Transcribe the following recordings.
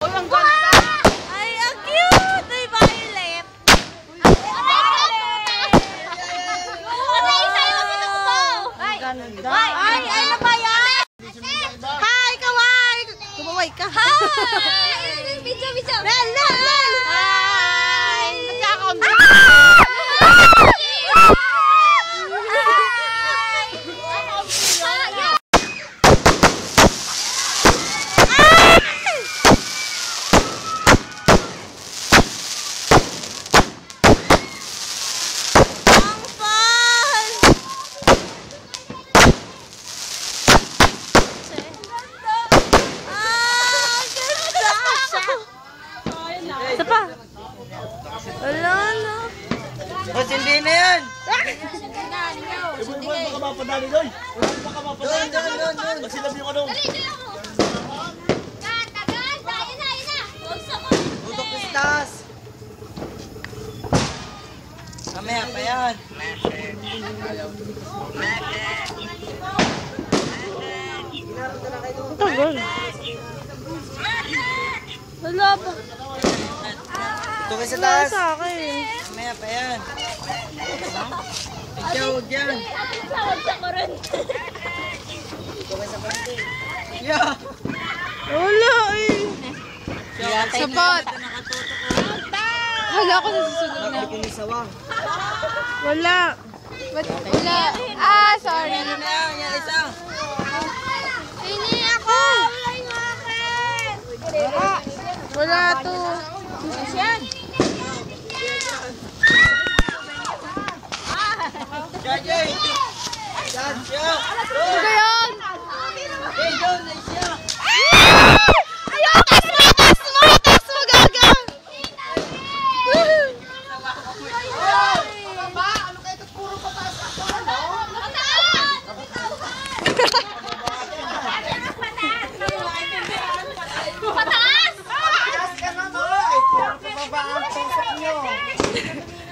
Ang ganda! Ay, ang cute! Ay, violet! Ay, ay, ano ba yan? Hi, kawai! Kumaway ka. Hi! Video, video. Lel, lel, lel! Hi! Nagkakaon. Hi! Ang fun! Ah, ganda! Isa pa. Wala na. Ba't hindi na yan? Baka mapadali doy. Baka mapadali. Doon, doon, doon. Pag sinabi ko nung. Tutok pistas. Mamaya pa yan. Tagal. Wala pa. Tutok sa Wala taas. sa akin. Mamaya pa yan. Ikaw, huwag yan. Tutok sa pante. Yeah. Wala eh. Support. Wala ko nasusunod na. Wala. Wala. Ah, sorry. Isa. Hindi ako. Wala yung akin. Wala to. Yan. Yan, siya. Ano yun? Hey, John, ay siya. Ayaw, tas mo, tas mo, tas mo, gaga.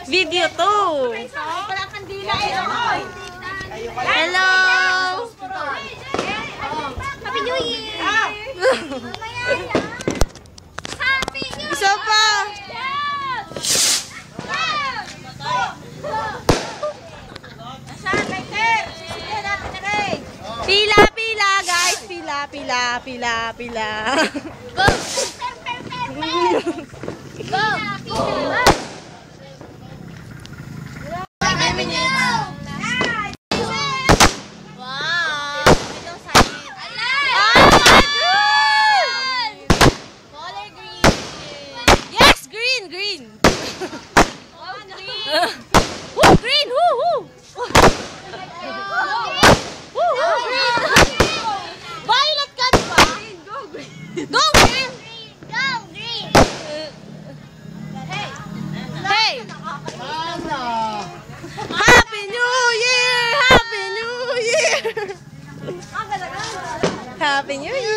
Video to. Hello. Happy New Year. Happy New Isa pa. Pila, pila, guys. Pila, pila, pila, pila. Go. Go. Go. Go green. Go green. Hey. Hey. Happy New Year! Happy New Year! Happy New Year!